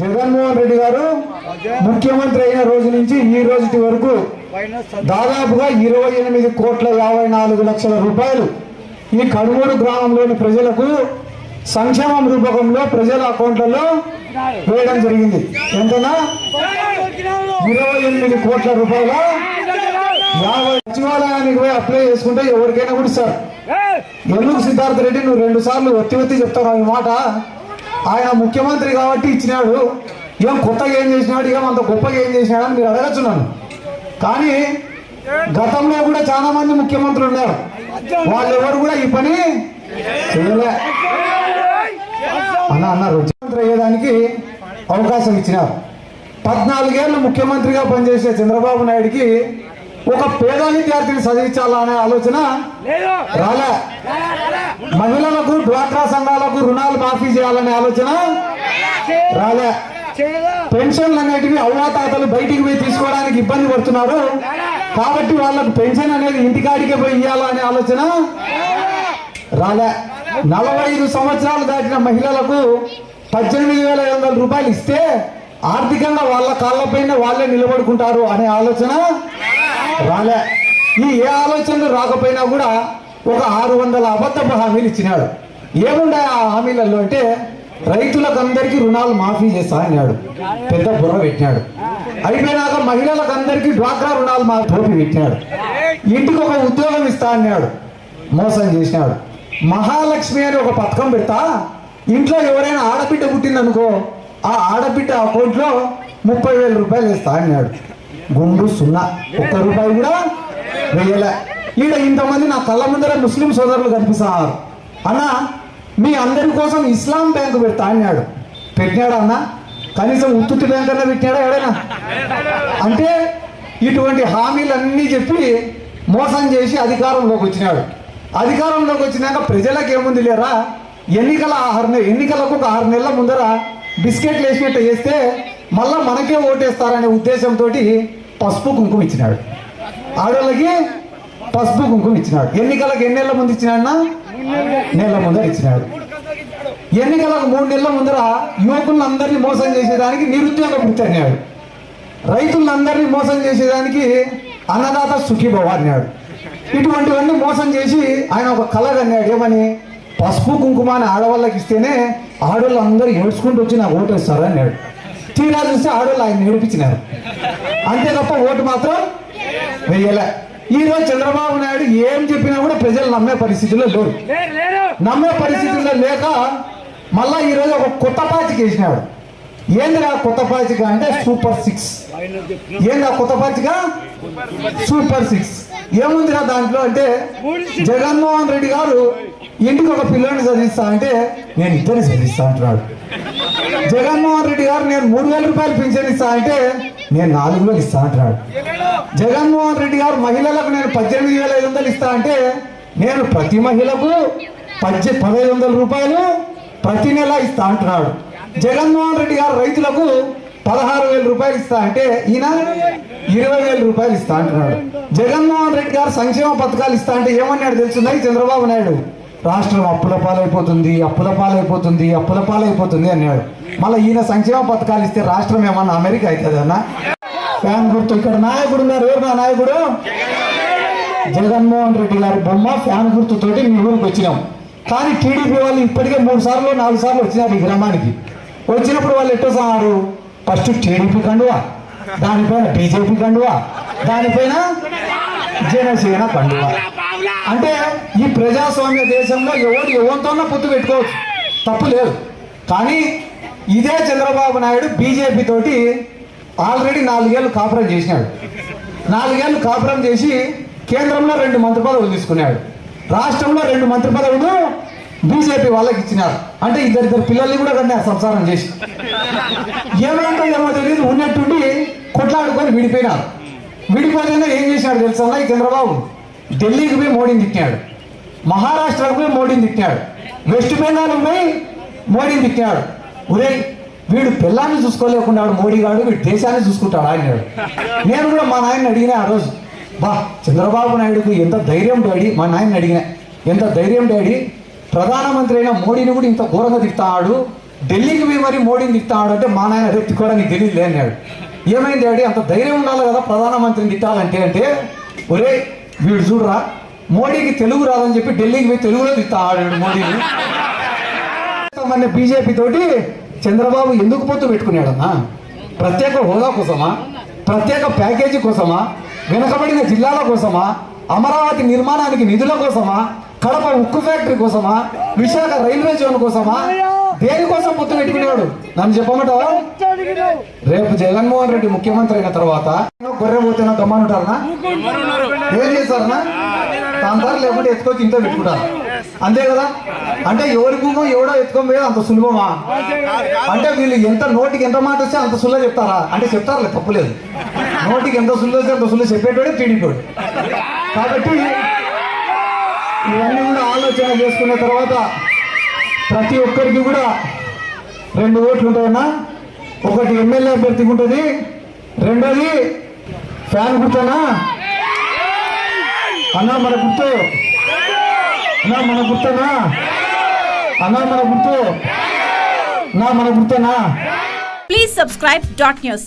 జగన్మోహన్ రెడ్డి గారు ముఖ్యమంత్రి అయిన రోజు నుంచి ఈ రోజుటి వరకు దాదాపుగా ఇరవై ఎనిమిది కోట్ల యాభై నాలుగు లక్షల రూపాయలు ఈ కడుమూరు గ్రామంలోని ప్రజలకు సంక్షేమం రూపకంలో ప్రజల అకౌంట్లలో వేయడం జరిగింది. ఎంతనా? ఇరవై ఎనిమిది కోట్ల రూపాయల యాభై సచివాలయానికి పోయి అప్లై చేసుకుంటే ఎవరికైనా కూడా సార్. ఎందుకు సిద్ధార్థ రెడ్డి నువ్వు రెండు సార్లు ఒత్తి ఒత్తి చెప్తావు ఈ మాట? ఆయన ముఖ్యమంత్రి కాబట్టి ఇచ్చినాడు. ఏం కొత్తగా ఏం చేసినాడు? ఏం అంత గొప్పగా ఏం చేసినాడు అని మీరు అడగచ్చున్నాను. కానీ గతంలో కూడా చాలా మంది ముఖ్యమంత్రులు ఉన్నారు. వాళ్ళు ఎవరు కూడా ఈ పని చేయలే. అన్న అన్నారు ముఖ్యమంత్రి అయ్యేదానికి అవకాశం ఇచ్చినారు. పద్నాలుగేళ్ళు ముఖ్యమంత్రిగా పనిచేసే చంద్రబాబు నాయుడికి ఒక పేద విద్యార్థిని చదివించాలా అనే ఆలోచన రాలే. మహిళలకు డ్వాక్రా సంఘాలకు రుణాలు మాఫీ చేయాలనే ఆలోచన రాలే. పెన్షన్లు అనేటివి అవ్వాతాతలు బయటికి పోయి తీసుకోవడానికి ఇబ్బంది పడుతున్నారు. కాబట్టి వాళ్ళకు పెన్షన్ అనేది ఇంటికాడికే పోయి ఇవ్వాలనే ఆలోచన రాలే. నలభై ఐదు సంవత్సరాలు దాటిన మహిళలకు పద్దెనిమిది వేల ఐదు వందల రూపాయలు ఇస్తే ఆర్థికంగా వాళ్ళ కాళ్ళపైన వాళ్ళే నిలబడుకుంటారు అనే ఆలోచన రాలే. ఈ ఏ ఆలోచనలు రాకపోయినా కూడా ఒక ఆరు వందల అబద్ధపు హామీలు ఇచ్చినాడు. ఏముండే ఆ హామీలలో అంటే రైతులకు అందరికీ రుణాలు మాఫీ చేస్తా అన్నాడు. పెద్ద బుర్ర పెట్టినాడు. అయిపోయినాక మహిళలకు అందరికీ డ్వాక్రా రుణాలు మా టోపీ పెట్టినాడు. ఇంటికి ఒక ఉద్యోగం ఇస్తా అన్నాడు. మోసం చేసినాడు. మహాలక్ష్మి అని ఒక పథకం పెడతా ఇంట్లో ఎవరైనా ఆడబిడ్డ పుట్టిందనుకో ఆ ఆడబిడ్డ అకౌంట్లో ముప్పై వేల రూపాయలు ఇస్తా అన్నాడు. గుండు సున్నా ఒక్క రూపాయి కూడా వేయలే ఈడ ఇంతమంది నా కళ్ళ ముందర ముస్లిం సోదరులు కనిపిస్తున్నారు. అన్న మీ అందరి కోసం ఇస్లాం బ్యాంకు పెడతా అన్నాడు. పెట్టినాడా అన్న? కనీసం ఉత్తుత్తి బ్యాంక్ అన్న పెట్టినాడా ఎవడైనా? అంటే ఇటువంటి హామీలన్నీ చెప్పి మోసం చేసి అధికారంలోకి వచ్చినాడు. అధికారంలోకి వచ్చినాక ప్రజలకు ఏముంది లేరా? ఎన్నికల ఆరు నెల ఎన్నికలకు ఒక ఆరు నెలల ముందర బిస్కెట్లు వేసినట్టు చేస్తే మళ్ళీ మనకే ఓటేస్తారనే ఉద్దేశంతో పసుపు కుంకుమ ఇచ్చినాడు. ఆడవాళ్ళకి పసుపు కుంకుమ ఇచ్చినాడు. ఎన్నికలకు ఎన్ని నెలల ముందు ఇచ్చినాడన్నా నెలల ముందర ఇచ్చినాడు. ఎన్నికలకు మూడు నెలల ముందర యువకులందరినీ మోసం చేసేదానికి నిరుద్యోగ వృత్తి అన్నాడు. రైతులందరినీ మోసం చేసేదానికి అన్నదాత సుఖీభవ అన్నాడు. ఇటువంటివన్నీ మోసం చేసి ఆయన ఒక కళ అన్నాడు. ఏమని? పసుపు కుంకుమ అని ఆడవాళ్ళకి ఇస్తేనే ఆడవాళ్ళు అందరూ ఏడ్చుకుంటూ వచ్చి నాకు ఓటేస్తారు అన్నాడు. తీరా చూస్తే ఆడవాళ్ళు ఆయన ఏడిపించినారు. అంతే తప్ప ఓటు మాత్రం వెయ్యలే. ఈ రోజు చంద్రబాబు నాయుడు ఏం చెప్పినా కూడా ప్రజలు నమ్మే పరిస్థితిలో లేరు. నమ్మే పరిస్థితుల్లో లేక మళ్ళా ఈరోజు ఒక కొత్త పాచిక వేసినాడు. ఏందిరా కొత్త పాచిక అంటే సూపర్ సిక్స్? ఏందిరా కొత్త పాచిక? Super six. ఏముందిరా దాంట్లో అంటే జగన్మోహన్ రెడ్డి గారు ఇంటికి ఒక పిల్లోని చదివిస్తా అంటే నేను ఇద్దరిని చదివిస్తా అంటున్నాడు. జగన్మోహన్ రెడ్డి గారు నేను మూడు వేల రూపాయలు పింఛన్ ఇస్తా అంటే నేను నాలుగు వేలు ఇస్తా అంటున్నాడు. జగన్మోహన్ రెడ్డి గారు మహిళలకు నేను పద్దెనిమిది వేల ఐదు వందలు ఇస్తా అంటే నేను ప్రతి మహిళకు పద్దె పదహైదు వందల రూపాయలు ప్రతి నెల ఇస్తా అంటున్నాడు. జగన్మోహన్ రెడ్డి గారు రైతులకు పదహారు వేల రూపాయలు ఇస్తా అంటే ఈయన ఇరవై వేల రూపాయలు ఇస్తా అంటున్నాడు. జగన్మోహన్ రెడ్డి గారు సంక్షేమ పథకాలు ఇస్తా అంటే ఏమన్నాడు తెలుసుందా చంద్రబాబు నాయుడు. రాష్ట్రం అప్పుల పాలైపోతుంది అప్పుల పాలైపోతుంది అప్పుల పాలైపోతుంది అన్నాడు. మళ్ళీ ఈయన సంక్షేమ పథకాలు ఇస్తే రాష్ట్రం ఏమన్నా అమెరికా అవుతుందన్నా ఫ్యాన్ గుర్తు ఇక్కడ నాయకుడు ఉన్నారు. ఎవరు నా నాయకుడు? జగన్మోహన్ రెడ్డి గారి బొమ్మ ఫ్యాన్ గుర్తుతోటి మీ ఊరికి వచ్చినాం. కానీ టీడీపీ వాళ్ళు ఇప్పటికే మూడు సార్లు నాలుగు సార్లు వచ్చినారు ఈ గ్రామానికి. వచ్చినప్పుడు వాళ్ళు ఎట్టో సారు? ఫస్ట్ టీడీపీ కండువా దానిపైన బీజేపీ కండువా దానిపైన జనసేన కండువా. అంటే ఈ ప్రజాస్వామ్య దేశంలో ఎవరు ఎవరితోనో పొత్తు పెట్టుకోవచ్చు. తప్పు లేదు. కానీ ఇదే చంద్రబాబు నాయుడు బీజేపీ తోటి ఆల్రెడీ నాలుగేళ్ళు కాపురం చేసినాడు. నాలుగేళ్ళు కాపురం చేసి కేంద్రంలో రెండు మంత్రి పదవులు తీసుకున్నాడు. రాష్ట్రంలో రెండు మంత్రి పదవులు బీజేపీ వాళ్ళకి ఇచ్చినారు. అంటే ఇద్దరిద్దరు పిల్లల్ని కూడా కన్నా సంసారం చేసి. ఏమైందో ఏమో తెలియదు. ఉన్నట్టుండి కొట్లాడుకొని విడిపోయినారు. విడిపోయినా ఏం చేసినాడు తెలుసా ఈ చంద్రబాబు ఢిల్లీకి పోయి మోడీని తిట్టాడు మహారాష్ట్రకు పోయి మోడీని తిట్టాడు వెస్ట్ బెంగాల్ పోయి మోడీని తిట్టాడు ఒరే వీడు పిల్లాన్ని చూసుకోలేకుండా మోడీ గాడు వీడు దేశాన్ని చూసుకుంటాడు ఆయన. నేను కూడా మా నాయన్ని అడిగినా ఆ రోజు బా చంద్రబాబు నాయుడుకు ఎంత ధైర్యం డాడీ? మా నాయన్ని అడిగిన ఎంత ధైర్యం డాడీ? ప్రధానమంత్రి అయిన మోడీని కూడా ఇంత ఘోరంగా తిట్టాడు ఢిల్లీకి పోయి మరి మోడీని తిట్టాడు అంటే మా నాయన రేపు కూడా నీకు తెలియదులే అన్నాడు. ఏమైంది డాడీ? అంత ధైర్యం ఉండాలి కదా ప్రధానమంత్రిని తిట్టాలంటే అంటే ఒరే వీడు చూడరా మోడీకి తెలుగు రాదని చెప్పి ఢిల్లీకి పోయి తెలుగులో తిట్టాడు మోడీని. మన బీజేపీ తోటి చంద్రబాబు ఎందుకు పొత్తు పెట్టుకున్నాడన్నా? ప్రత్యేక హోదా కోసమా? ప్రత్యేక ప్యాకేజీ కోసమా? వెనుకబడిన జిల్లాల కోసమా? అమరావతి నిర్మాణానికి నిధుల కోసమా? కడప ఉక్కు ఫ్యాక్టరీ కోసమా? విశాఖ రైల్వే జోన్ కోసమా? దేనికోసం పొత్తు పెట్టుకునేవాడు? నన్ను చెప్పమంటావా? రేపు జగన్మోహన్ రెడ్డి ముఖ్యమంత్రి అయిన తర్వాత గొర్రె పోతేనా గమ్మనుంటారనా ఏం చేస్తారనా? తాంతారు లేకుంటే ఎత్తుకొచ్చి ఇంట్లో పెట్టుకుంటారు. అంతే కదా? అంటే ఎవరి భూమో ఎవడో ఎత్తుకొని అంత సులభమా? అంటే వీళ్ళు ఎంత నోటికి ఎంత మాట వస్తే అంత సుల్ల చెప్తారా? అంటే చెప్తారులే తప్పులేదు. నోటికి ఎంత సుల్లు వస్తే అంత సుల్లు చెప్పేటోడే టీడీపీడు కాబట్టి ఇవన్నీ కూడా ఆలోచన చేసుకున్న తర్వాత ప్రతి ఒక్కరికి కూడా రెండు ఓట్లు ఉంటాయన్నా. ఒకటి ఎమ్మెల్యే అభ్యర్థికి ఉంటుంది. రెండోది ఫ్యాన్ గుర్తనా అన్నా మన గుర్తు. అన్నా మన గుర్తనా అన్నా మన గుర్తు. నా మన గుర్తనా ప్లీజ్ సబ్స్క్రైబ్ డాట్ న్యూస్